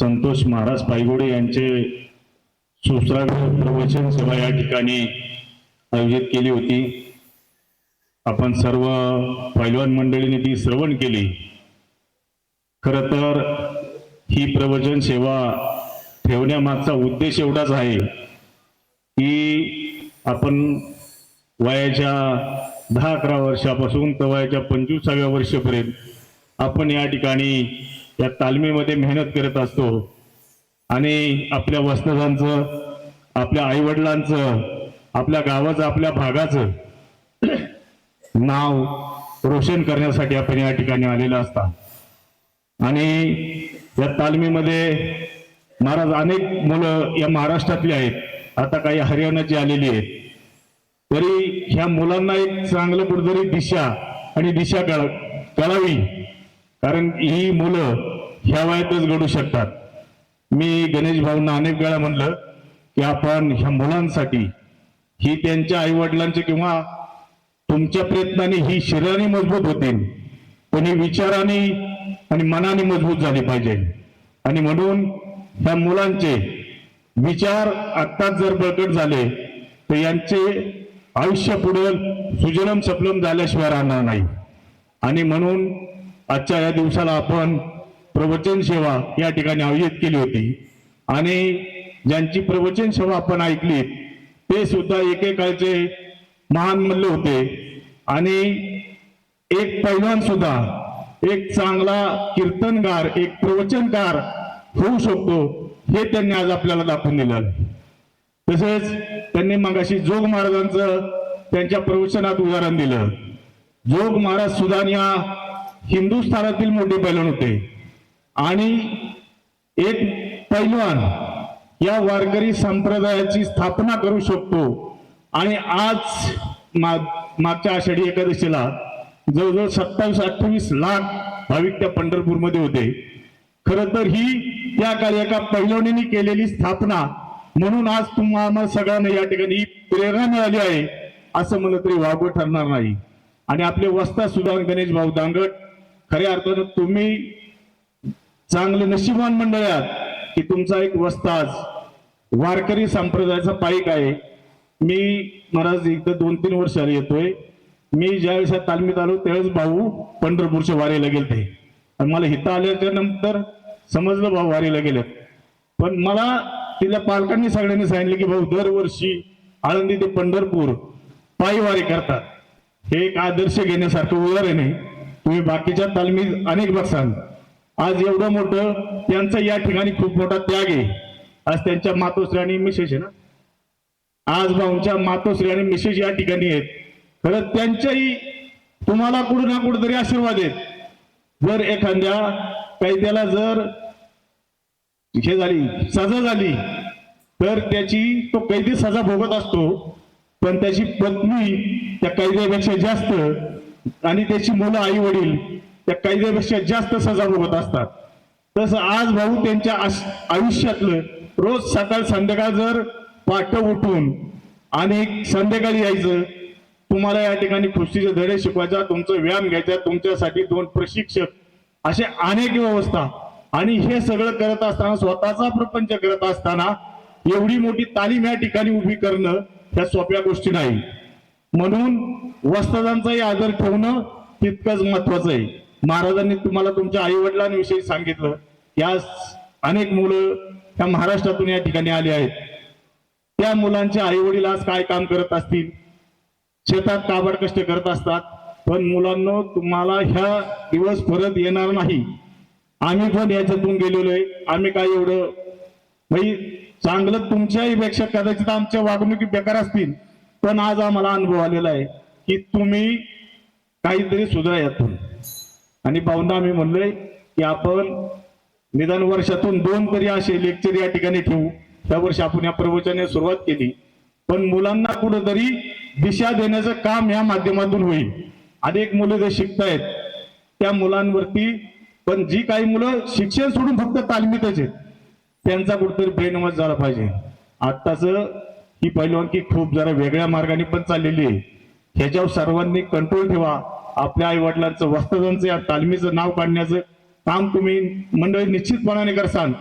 संतोष महाराज पायगोडे यांचे सुश्राव्य प्रवचन सभा या ठिकाणी आयोजित केली होती. आपण सर्व पैलवान मंडळीने ती श्रवण केली. खर तर ही प्रवचन सेवा ठेवण्यामागचा उद्देश एवढाच आहे की आपण वयाच्या दहा अकरा वर्षापासून तर वयाच्या पंचवीसाव्या वर्षापर्यंत आपण या ठिकाणी या तालमीमध्ये मेहनत करत असतो. आणि आपल्या वस्तादांचं आपल्या आईवडिलांचं आपल्या गावाचं आपल्या भागाचं नाव रोशन करण्यासाठी आपण या ठिकाणी आलेलं असता. आणि या तालमीमध्ये महाराज अनेक मुलं या महाराष्ट्रातली आहेत. आता काही हरियाणाची आलेली आहेत. तरी ह्या मुलांना एक चांगलं कुठेतरी दिशा आणि दिशा कळ कळावी. कारण ही मुलं ह्या वयातच घडू शकतात. मी गणेश भाऊंना अनेक वेळा म्हणलं की आपण ह्या मुलांसाठी ही त्यांच्या आईवडिलांचे किंवा तुमच्या प्रयत्नाने ही शरीराने मजबूत होतील पण ही विचाराने आणि मनाने मजबूत झाली पाहिजे. आणि म्हणून ह्या मुलांचे विचार आत्ताच जर बळकट झाले तर यांचे आयुष्य पुढे सुजलम सप्लम झाल्याशिवाय राहणार नाही. आणि म्हणून आजच्या या दिवसाला आपण प्रवचन सेवा या ठिकाणी आयोजित केली होती. आणि ज्यांची प्रवचन सेवा आपण ऐकली ते सुद्धा एकेकाळचे महान मल्ल होते. आणि एक पैलवान सुद्धा एक चांगला कीर्तनकार एक प्रवचनकार होऊ शकतो हे त्यांनी आज आपल्याला दाखवून दिलं तसेच त्यांनी मगाशी जोग महाराजांचं त्यांच्या प्रवचनात उदाहरण दिलं. जोग महाराज सुदान या हिंदुस्थानातील मोठे पैलवान होते. आणि एक पैलवान या वारकरी संप्रदायाची स्थापना करू शकतो. आणि आज मागच्या आषाढी एकादशीला जवळजवळ सत्तावीस अठ्ठावीस लाख भाविक त्या पंढरपूरमध्ये होते. खर तर ही त्या काळी एका केलेली स्थापना म्हणून आज तुम्हाला सगळ्यांना या ठिकाणी प्रेरणा मिळाली आहे असं म्हणलं तरी वावगं ठरणार नाही. आणि आपले वस्ता सुधार गणेश भाऊ दांगट खऱ्या अर्थानं तुम्ही चांगले नशिबान मंडळात की तुमचा एक वस्ताज वारकरी संप्रदायाचा पाईक आहे. मी महाराज इथं दोन तीन वर्षाला येतोय. मी ज्यावेळेस तालमीत आलो त्यावेळेस भाऊ पंढरपूरच्या वारीला गेले आणि मला हिता आल्याच्यानंतर समजलं भाऊ वारीला गेले पण मला तिथल्या पालकांनी सगळ्यांनी सांगितलं की भाऊ दरवर्षी आळंदी ते पंढरपूर पायी वारी करतात. हे एक आदर्श घेण्यासारखं उदाहरण आहे. तुम्ही बाकीच्या तालमीत अनेक बघसाल. आज एवढं मोठं त्यांचा या ठिकाणी खूप मोठा त्याग आहे. आज त्यांच्या मातोश्री आणि मिसेस आहे ना? आज भाऊंच्या मातोश्री आणि मिसेस या ठिकाणी आहेत. खरं त्यांच्याही तुम्हाला कुठं ना कुठंतरी आशीर्वाद आहेत. जर एखाद्या कैद्याला जर हे झाली सजा झाली तर त्याची तो कैदी सजा भोगत असतो पण त्याची पत्नी त्या कैद्यापेक्षा जास्त आणि त्याची मुलं आई वडील त्या कैद्यापेक्षा जास्त सजा भोगत असतात. तसं आज भाऊ त्यांच्या आयुष्यातलं रोज सकाळ संध्याकाळ जर पाठ उठून आणि संध्याकाळी यायचं तुम्हाला या ठिकाणी खुशीचे धडे शिकवायचा तुमचं व्यायाम घ्यायचा तुमच्यासाठी दोन प्रशिक्षक असे अनेक व्यवस्था. आणि हे सगळं करत असताना स्वतःचा प्रपंच करत असताना एवढी मोठी तालीम या ठिकाणी उभी करणं ह्या सोप्या गोष्टी नाही. म्हणून वस्तादांचाही आदर ठेवणं तितकंच महत्वाचं आहे. महाराजांनी तुम्हाला तुमच्या आई वडिलांविषयी सांगितलं. या अनेक मुलं त्या महाराष्ट्रातून या ठिकाणी आली आहेत. त्या मुलांचे आई वडील आज काय काम करत असतील? शेतात काबड कष्ट करत असतात. पण मुलांना तुम्हाला ह्या दिवस परत येणार नाही. आम्ही पण याच्यातून गेलेलो आहे. आम्ही काय एवढं भाई चांगलं तुमच्याही पेक्षा कदाचित आमच्या वागणुकी बेकार असतील. पण आज आम्हाला अनुभव आलेला आहे की तुम्ही काहीतरी सुधारा यातून आणि पाहुणा आम्ही म्हणलोय की आपण निदान वर्षातून दोन तरी असे लेक्चर या ठिकाणी ठेवू. त्या वर्षी आपण या प्रवचनाने सुरुवात केली. पण मुलांना कुठंतरी दिशा देण्याचं काम या माध्यमातून होईल. अनेक मुलं जे शिकतायत त्या मुलांवरती पण जी काही मुलं शिक्षण सोडून फक्त तालमीतच आहेत त्यांचा कुठेतरी ब्रेन झाला पाहिजे. आत्ताच ही पहिलवानकी खूप जरा वेगळ्या मार्गाने पण चाललेली आहे. ह्याच्यावर सर्वांनी कंट्रोल ठेवा. आपल्या आई वडिलांचं वस्तदांचं या तालमीचं नाव काढण्याचं काम तुम्ही मंडळी निश्चितपणाने करसान.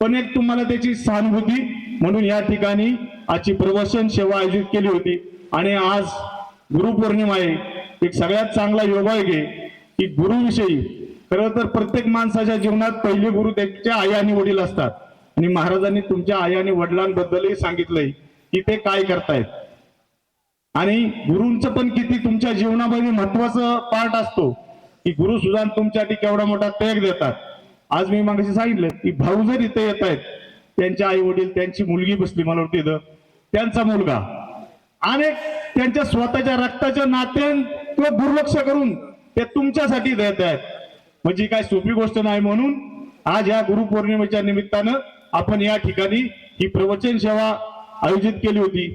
पण एक तुम्हाला त्याची सहानुभूती म्हणून या ठिकाणी आजची प्रवचन सेवा आयोजित केली होती. आणि आज गुरुपौर्णिमा आहे. एक सगळ्यात चांगला योगायोग आहे की गुरुविषयी. खरं तर प्रत्येक माणसाच्या जीवनात पहिले गुरु त्याच्या आई आणि वडील असतात. आणि महाराजांनी तुमच्या आई आणि वडिलांबद्दलही सांगितलंय की ते काय करतायत. आणि गुरुंचं पण किती तुमच्या जीवनामध्ये महत्वाचं पार्ट असतो. की गुरु सुद्धा तुमच्यासाठी केवढा मोठा त्याग देतात. आज मी मागाशी सांगितलं की भाऊ जर इथे येत आहेत त्यांचे आई वडील त्यांची मुलगी बसली मला वाटते इथं त्यांचा मुलगा. आणि त्यांच्या स्वतःच्या रक्ताच्या नात्यां किंवा दुर्लक्ष करून ते तुमच्यासाठी देत आहेत. म्हणजे काय सोपी गोष्ट नाही म्हणून आज या गुरुपौर्णिमेच्या निमित्तानं आपण या ठिकाणी ही प्रवचन सेवा आयोजित केली होती.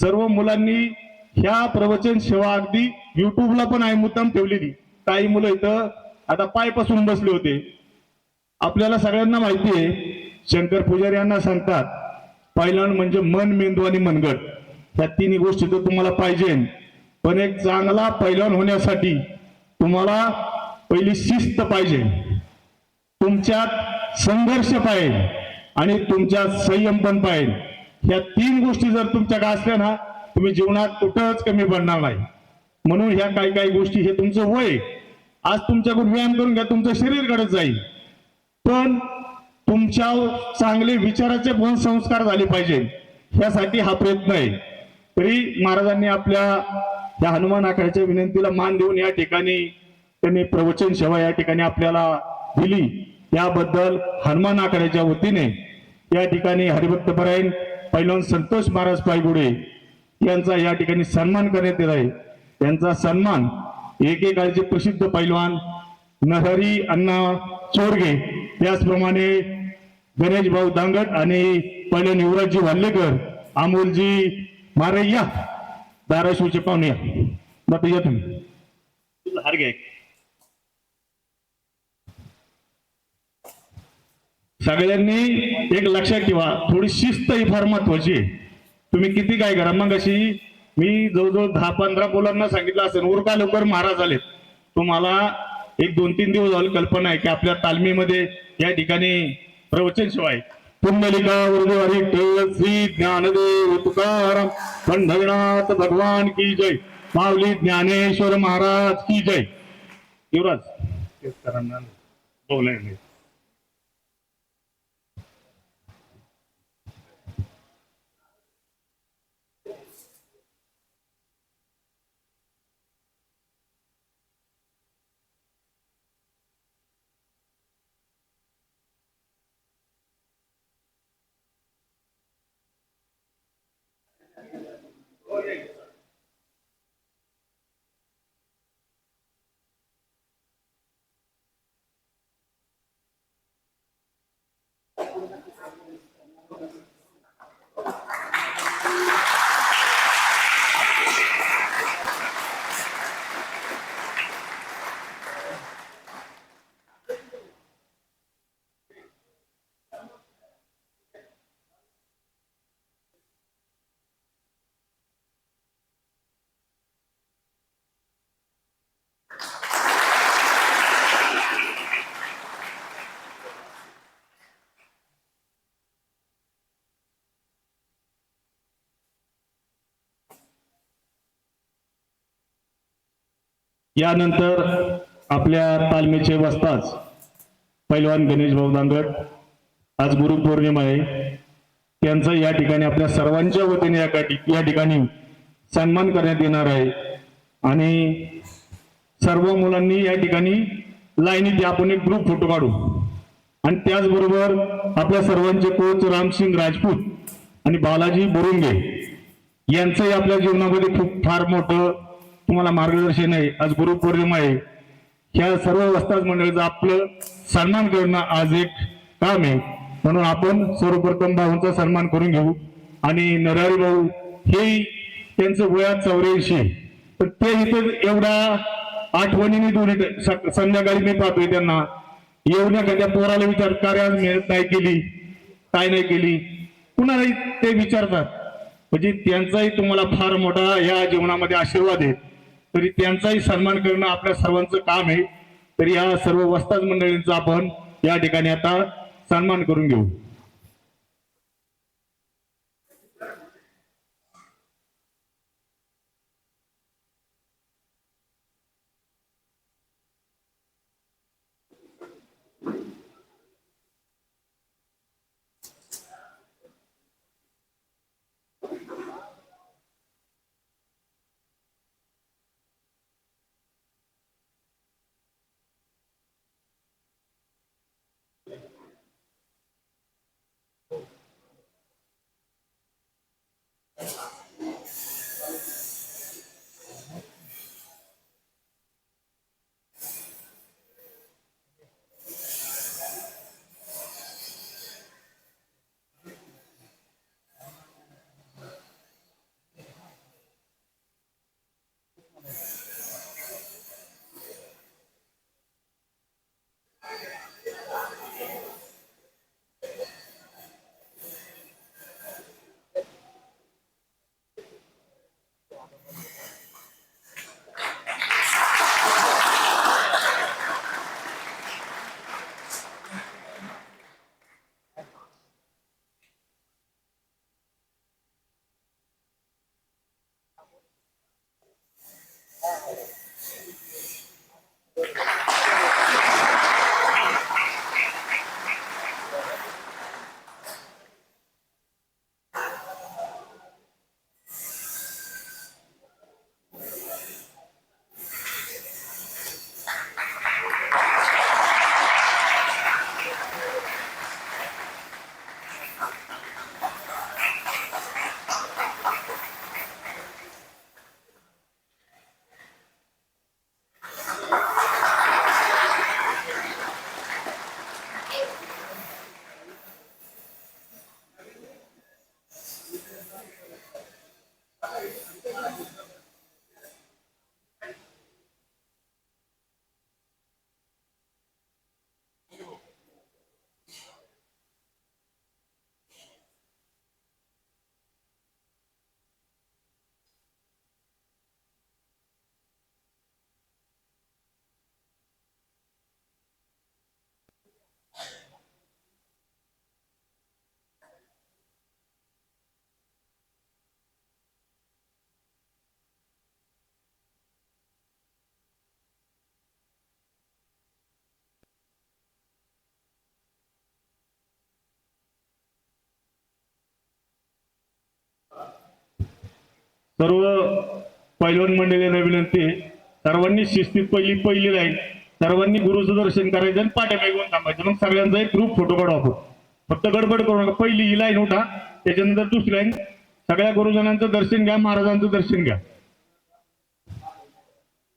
सर्व मुलांनी ह्या प्रवचन सेवा अगदी युट्यूबला पण आहे मुद्दाम ठेवलेली. काही मुलं इथं आता पाय पसरून बसले होते. आपल्याला सगळ्यांना माहिती आहे शंकर पुजारी यांना सांगतात पहिलं म्हणजे मन मेंदू आणि मनगट. ह्या तिन्ही गोष्टी तर तुम्हाला पाहिजे. पण एक चांगला पैलवान होण्यासाठी तुम्हाला पहिली शिस्त पाहिजे. तुमच्यात संघर्ष पाहिजे आणि तुमच्यात संयम पण पाहिजे. ह्या तीन गोष्टी जर तुमच्या असल्या ना तुम्ही जीवनात कुठंच कमी पडणार नाही. म्हणून ह्या काही काही गोष्टी हे तुमचं वय आज तुमच्याकडून व्यायाम करून घ्या तुमचं शरीर घडत जाईल. पण तुमच्या चांगले विचाराचे पण संस्कार झाले पाहिजे. ह्यासाठी हा प्रयत्न आहे. तरी महाराजांनी आपल्या या हनुमान आखाड्याच्या विनंतीला मान देऊन या ठिकाणी त्यांनी प्रवचन सेवा या ठिकाणी आपल्याला दिली. याबद्दल हनुमान आखाड्याच्या वतीने या ठिकाणी हरिभक्त परायण पैलवान संतोष महाराज पायगुडे यांचा या ठिकाणी सन्मान करण्यात येत आहे त्यांचा सन्मान एकेकाळचे प्रसिद्ध पैलवान नहरी अण्णा चोरगे त्याचप्रमाणे गणेश भाऊ दांगट आणि पैलवान युवराजजी वाल्लेकर अमोलजी मारय्या धाराशिवचे पाहुणे या. तुम्ही हार घ्या. सगळ्यांनी एक लक्षात ठेवा थोडी शिस्त ही फार महत्वाची आहे तुम्ही किती काय करा? मग अशी मी जवळजवळ दहा पंधरा मुलांना सांगितलं असेल उरका लवकर महाराज आलेत तुम्हाला एक दोन तीन दिवस झाले कल्पना आहे की आपल्या तालमीमध्ये या ठिकाणी प्रवचन आहे. पुंडलिका विठ्ठल श्री ज्ञानदेव तुकाराम पंढरीनाथ भगवान की जय. माऊली ज्ञानेश्वर महाराज की जय. युवराज. तेच करा यानंतर आपल्या तालमीचे वस्ताज पैलवान गणेश भाऊ दांगड आज गुरुपौर्णिमा आहे. त्यांचा या ठिकाणी आपल्या सर्वांच्या वतीने या या ठिकाणी सन्मान करण्यात येणार आहे. आणि सर्व मुलांनी या ठिकाणी लाईनीत आपण एक ग्रुप फोटो काढू. आणि त्याचबरोबर आपल्या सर्वांचे कोच रामसिंग राजपूत आणि बालाजी बोरुंगे यांचंही आपल्या जीवनामध्ये खूप फार मोठं तुम्हाला मार्गदर्शन आहे आज गुरुपौर्णिमा आहे. ह्या सर्व वस्ताद मंडळीचं आपलं सन्मान करणं आज एक काम आहे. म्हणून आपण सर्वप्रथम भाऊंचा सन्मान करून घेऊ. आणि नरहरी भाऊ हे त्यांचं वयात चौऱ्याऐंशी आहे. तर ते इथे एवढा आठवणीने दोन्ही संध्याकाळी मी पाहतोय त्यांना. येऊन एखाद्या पोराला विचार कार्य आज मेहनत नाही केली? काय नाही केली? कुणालाही ते विचारतात. म्हणजे त्यांचाही तुम्हाला फार मोठा या जीवनामध्ये आशीर्वाद आहे. तरी त्यांचाही सन्मान करणं आपल्या सर्वांचं काम आहे. तरी या सर्व वस्ताद मंडळींचा आपण या ठिकाणी आता सन्मान करून घेऊ. सर्व पैलवान मंडळींना विनंती आहे. सर्वांनी शिस्तीत पहिली पहिली लाईन सर्वांनी गुरुचं दर्शन करायचं आणि पाट्या घेऊन थांबायचं. मग सगळ्यांचा एक ग्रुप फोटो काढू आपण. फक्त गडबड करू नका. पहिली ही लाईन उठा त्याच्यानंतर दुसरी लाईन. सगळ्या गुरुजनांचं दर्शन घ्या महाराजांचं दर्शन घ्या.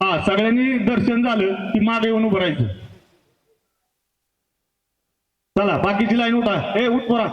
हा सगळ्यांनी दर्शन झालं की मागे येऊन उभं राहायचं. चला बाकीची लाईन उठा. हे उठ पोरा